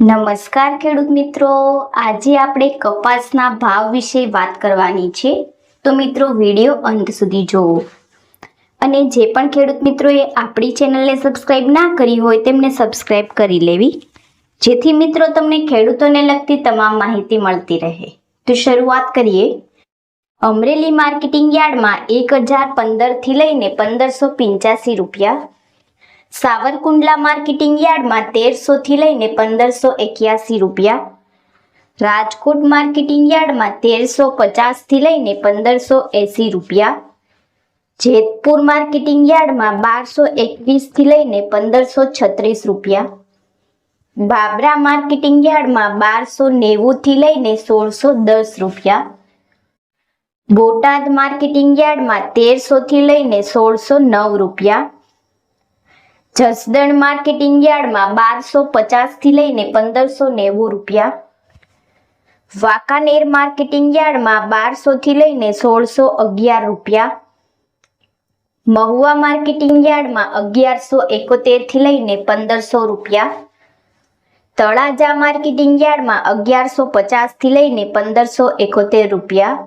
નમસ્કાર ખેડૂત મિત્રો. આજે આપણે કપાસના ભાવ વિશે વાત કરવાની છે. તો મિત્રો, વીડિયો અંત સુધી જોવો. અને જે પણ ખેડૂત મિત્રોએ આપણી ચેનલને સબસ્ક્રાઇબ ના કરી હોય તેમને સબસ્ક્રાઇબ કરી લેવી. જેથી મિત્રો, તમને ખેડૂતોને લગતી તમામ માહિતી મળતી રહે. તો શરૂઆત કરીએ. અમરેલી માર્કેટિંગ યાર્ડમાં એક હજાર પંદરથી લઈને પંદરસો પંચ્યાસી રૂપિયા સાવરકુંડલા માર્કેટિંગ યાર્ડમાં તેરસોથી લઈને પંદરસો એક્યાસી રૂપિયા. રાજકોટ માર્કેટિંગ યાર્ડમાં તેરસો પચાસથી લઈને પંદરસો એંસી રૂપિયા. જેતપુર માર્કેટિંગ યાર્ડમાં બારસો એકવીસથી લઈને પંદરસો છત્રીસ રૂપિયા. બાબરા માર્કેટિંગ યાર્ડમાં બારસો નેવુંથી લઈને સોળસો દસ રૂપિયા. બોટાદ માર્કેટિંગ યાર્ડમાં તેરસોથી લઈને સોળસો નવ રૂપિયા. જસદણ માર્કેટિંગ યાર્ડમાં બારસો પચાસથી લઈને પંદરસો નેવું રૂપિયા. વાંકાનેર માર્કેટિંગ યાર્ડમાં બારસોથી લઈને સોળસો અગિયાર રૂપિયા. મહુવા માર્કેટિંગ યાર્ડમાં અગિયારસો એકોતેરથી લઈને પંદરસો રૂપિયા. તળાજા માર્કેટિંગ યાર્ડમાં અગિયારસો પચાસથી લઈને પંદરસો એકોતેર રૂપિયા.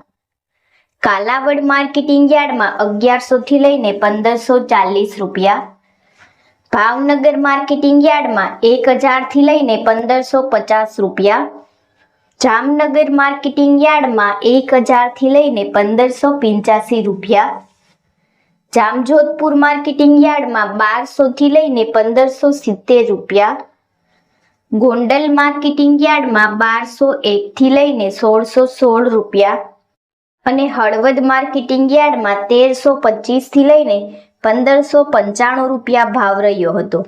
કાલાવડ માર્કેટિંગ યાર્ડમાં અગિયારસોથી લઈને પંદરસો ચાલીસ રૂપિયા. ભાવનગર માર્કેટિંગ યાર્ડમાં એક હજારથી લઈને પંદરસો રૂપિયા. જામનગર માર્કેટિંગ યાર્ડમાં એક હજારથી લઈને પંદરસો પંચ્યાસી રૂપિયા. જામજોધપુર માર્કેટિંગ યાર્ડમાં બારસોથી લઈને પંદરસો સિત્તેર રૂપિયા. ગોંડલ માર્કેટિંગ યાર્ડમાં બારસો એકથી લઈને સોળસો સોળ રૂપિયા. અને હળવદ માર્કેટિંગ યાર્ડમાં તેરસો પચીસથી લઈને પંદરસો પંચાણું રૂપિયા ભાવ રહ્યો હતો.